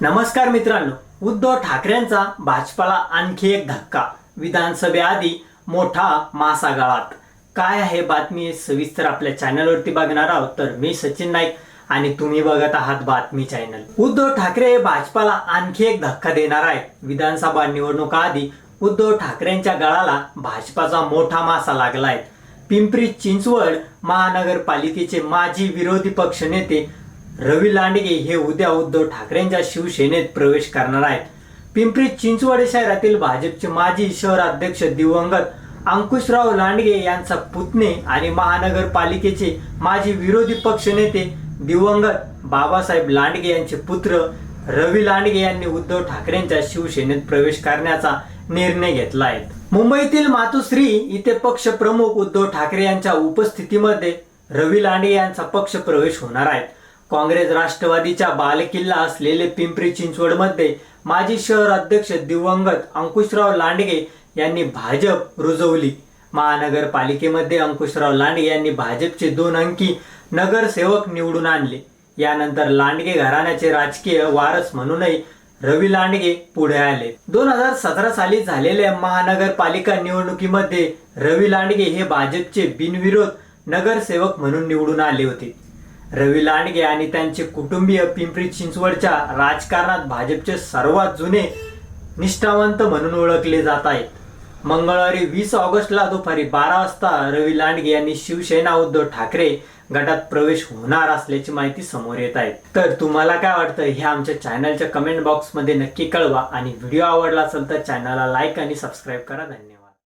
नमस्कार मित्रांनो उद्धव ठाकरेंचा भाजपाला आणखी एक धक्का. विधानसभेआधी मोठा मासा गाळात काय आहे बातमी? सविस्तर आपल्या चॅनलवरती बघणार आहोत. तर मी सचिन नाईक आणि तुम्ही बघत आहात बातमी चॅनल. उद्धव ठाकरे हे भाजपाला आणखी एक धक्का देणार आहेत. विधानसभा निवडणुका आधी उद्धव ठाकरेंच्या गळाला भाजपाचा मोठा मासा लागला आहे पिंपरी चिंचवड महानगरपालिकेचे माजी विरोधी पक्षनेते रवी लांडगे हे उद्या उद्धव ठाकरेंच्या शिवसेनेत प्रवेश करणार आहेत. पिंपरी चिंचवड शहरातील भाजपचे माजी शहराध्यक्ष दिवंगत अंकुशराव लांडगे यांचा पुतणे आणि महानगरपालिकेचे माजी विरोधी पक्षनेते दिवंगत बाबासाहेब लांडगे यांचे पुत्र रवी लांडगे यांनी उद्धव ठाकरेंच्या शिवसेनेत प्रवेश करण्याचा निर्णय घेतला आहे. मुंबईतील मातुश्री इथे पक्षप्रमुख उद्धव ठाकरे यांच्या उपस्थितीमध्ये रवी लांडगे यांचा पक्ष प्रवेश होणार आहे. काँग्रेस राष्ट्रवादीच्या बालेकिल्ला असलेले पिंपरी चिंचवडमध्ये माजी शहर अध्यक्ष दिवंगत अंकुशराव लांडगे यांनी भाजप रुजवली. महानगरपालिकेमध्ये अंकुशराव लांडगे यांनी भाजपचे दोन अंकी नगरसेवक निवडून आणले. यानंतर लांडगे घराण्याचे राजकीय वारस म्हणूनही रवी लांडगे पुढे आले. दोन हजार सतरा साली झालेल्या महानगरपालिका निवडणुकीमध्ये रवी लांडगे हे भाजपचे बिनविरोध नगरसेवक म्हणून निवडून आले होते. रवी लांडगे आणि त्यांचे कुटुंबीय पिंपरी चिंचवडच्या राजकारणात भाजपचे सर्वात जुने निष्ठावंत म्हणून ओळखले जात आहेत. मंगळवारी वीस ऑगस्टला दुपारी बारा वाजता रवी लांडगे यांनी शिवसेना उद्धव ठाकरे गटात प्रवेश होणार असल्याची माहिती समोर येत आहे. तर तुम्हाला काय वाटतं हे आमच्या चॅनलच्या कमेंट बॉक्समध्ये नक्की कळवा आणि व्हिडिओ आवडला असेल तर चॅनलला लाईक आणि सबस्क्राईब करा. धन्यवाद.